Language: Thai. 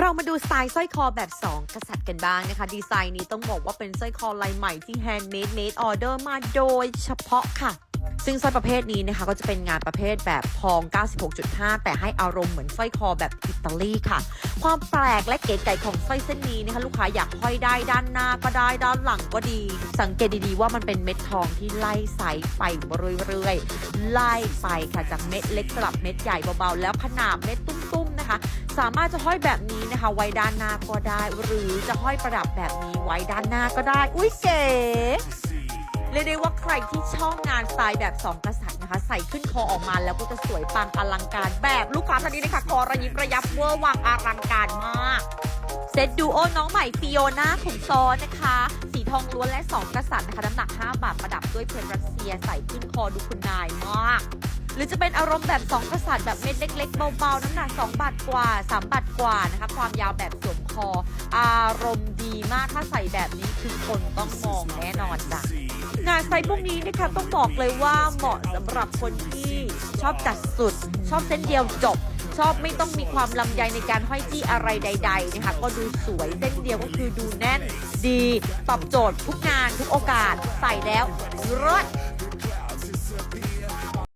เรามาดูสไตล์สร้อยคอแบบ 2 กษัตริย์กันบ้างนะคะ ดีไซน์นี้ต้องบอกว่าเป็นสร้อยคอลายใหม่ที่แฮนด์เมดเมดออเดอร์มาโดยเฉพาะค่ะ ซึ่งสร้อยประเภทนี้นะคะ ก็จะเป็นงานประเภทแบบทอง 96.5 แต่ให้อารมณ์เหมือนสร้อยคอแบบอิตาลีค่ะ ความแปลกและเก๋ไก่ของสร้อยเส้นนี้นะคะ ลูกค้าอยากห้อยได้ด้านหน้าก็ได้ด้านหลังก็ดี สังเกตดีๆว่ามันเป็นเม็ดทองที่ไล่ไซส์ไปเรื่อยๆไล่ไปค่ะจากเม็ดเล็กสลับเม็ดใหญ่เบาๆแล้วขนาดเม็ดตุ้มๆนะคะ สามารถจะห้อยแบบนี้นะคะ ไว้ด้านหน้าก็ได้ หรือจะห้อยประดับแบบนี้ไว้ด้านหน้าก็ได้ อุ้ยเก๋เรียกได้ว่าใครที่ชอบงานสไตล์แบบ2กษัตริย์นะคะ ใส่ขึ้นคอออกมาแล้วก็จะสวยปังอลังการแบบลูกค้าท่านนี้นะคะคอระยิบระยับเวอร์วังอลังการมากเซตดูโอน้องใหม่ฟิโอนาขุมซ้อนนะคะ สีทองล้วนและ 2กษัตริย์นะคะน้ำหนัก 5 บาทประดับด้วยเพชรรัสเซียใส่ขึ้นคอดูคุณนายมาก หรือจะเป็นอารมณ์แบบ 2 กษัตริย์แบบเม็ดเล็ก ๆ เบาๆ น้ำหนัก2บาทกว่า 3 บาทกว่านะคะความยาวแบบสวมคอ อารมณ์ดีมากถ้าใส่แบบนี้คือคนต้องมองแน่นอนจ้ะงานไซส์พวกนี้นะคะต้องบอกเลยว่าเหมาะสำหรับคนที่ชอบจัดสุด ชอบเส้นเดียวจบ ชอบไม่ต้องมีความลำไยในการห้อยจี้อะไรใด ๆ นะคะ ก็ดูสวยเส้นเดียวก็คือดูแน่น ดี ตอบโจทย์ทุกงานทุกโอกาสใส่แล้วรด